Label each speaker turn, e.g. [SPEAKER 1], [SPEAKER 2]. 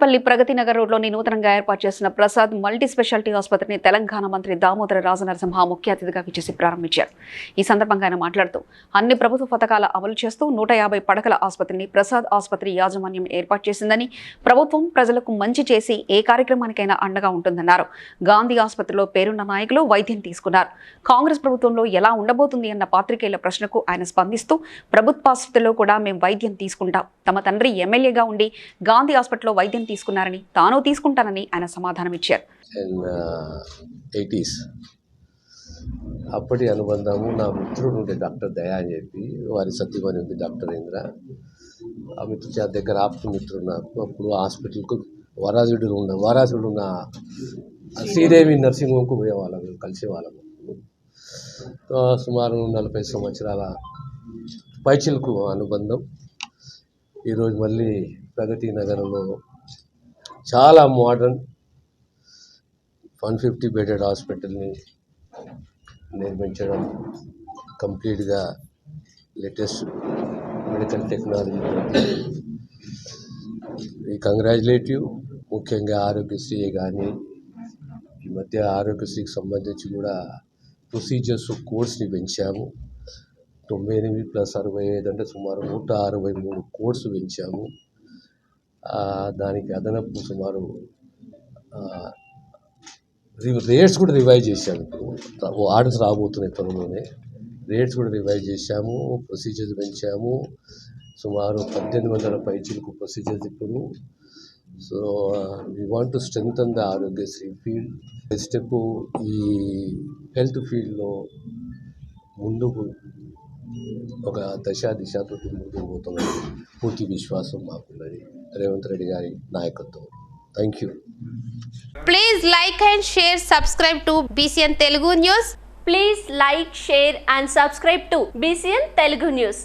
[SPEAKER 1] పల్లి ప్రగతి నగర్ రోడ్లోని నూతనంగా ఏర్పాటు చేసిన ప్రసాద్ మల్టీ స్పెషాలిటీ ఆసుపత్రిని తెలంగాణ మంత్రి దామోదర రాజనరసింహ ముఖ్య అతిథిగా విచ్చేసి ప్రారంభించారు. ఈ సందర్భంగా ఆయన మాట్లాడుతూ అన్ని ప్రభుత్వ పథకాల అమలు చేస్తూ నూట యాభై పడకల ఆసుపత్రిని ప్రసాద్ ఆసుపత్రి యాజమాన్యం ఏర్పాటు చేసిందని ప్రభుత్వం ప్రజలకు మంచి చేసి ఏ కార్యక్రమానికైనా అండగా ఉంటుందన్నారు. గాంధీ ఆసుపత్రిలో పేరున్న నాయకులు వైద్యం తీసుకున్నారు. కాంగ్రెస్ ప్రభుత్వంలో ఎలా ఉండబోతుంది అన్న పాత్రికేయుల ప్రశ్నకు ఆయన స్పందిస్తూ ప్రభుత్వ ఆసుపత్రిలో కూడా మేము వైద్యం తీసుకుంటాం. తమ తండ్రి ఎమ్మెల్యేగా ఉండి గాంధీ హాస్పిటల్లో వైద్యం తీసుకున్నారని తాను తీసుకుంటానని ఆయన సమాధానమిచ్చారు
[SPEAKER 2] అండ్ ఎయిటీస్ uh, అప్పటి అనుబంధము నా మిత్రుడు ఉండే డాక్టర్ దయా అని చెప్పి వారి సత్యమని ఉంది డాక్టర్ ఇంద్ర. ఆ మిత్రుడు దగ్గర ఆప్త మిత్రుడు నాకు. అప్పుడు హాస్పిటల్కు వరాజుడు ఉన్న వరాజుడు ఉన్న శ్రీదేవి నర్సింగ్ హోమ్కు పోయేవాళ్ళం కలిసేవాళ్ళము సుమారు నలభై సంవత్సరాల పైచిలకు అనుబంధం. ఈరోజు మళ్ళీ ప్రగతి నగరంలో చాలా మోడర్న్ వన్ ఫిఫ్టీ బెడెడ్ హాస్పిటల్ని నిర్మించడం కంప్లీట్గా లేటెస్ట్ మెడికల్ టెక్నాలజీ ఈ కంగ్రాచులేటివ్ ముఖ్యంగా ఆరోగ్యశ్రీ కానీ ఈ మధ్య ఆరోగ్యశ్రీకి సంబంధించి కూడా ప్రొసీజర్స్ కోర్స్ని పెంచాము. తొంభై ఎనిమిది ప్లస్ అరవై ఐదు అంటే సుమారు నూట అరవై మూడు కోర్సు పెంచాము. దానికి అదనపు సుమారు రేట్స్ కూడా రివైజ్ చేశాము ఇప్పుడు. ఆర్డర్స్ రాబోతున్నాయి త్వరలోనే. రేట్స్ కూడా రివైజ్ చేశాము ప్రొసీజర్స్ పెంచాము. సుమారు పద్దెనిమిది వందల పైచీలకు ప్రొసీజర్స్ ఇప్పుడు. So we want to strengthen the Aarogyasri field. Step ఈ హెల్త్ ఫీల్డ్లో ముందుకు ఒక దశ దిశతో ముందుకు పోతున్నాం పూర్తి విశ్వాసం మాకున్నది రేవంత్ రెడ్డి గారి నాయకత్వం thank you
[SPEAKER 3] please like and share subscribe to BCN Telugu news
[SPEAKER 4] please like share and subscribe to BCN Telugu news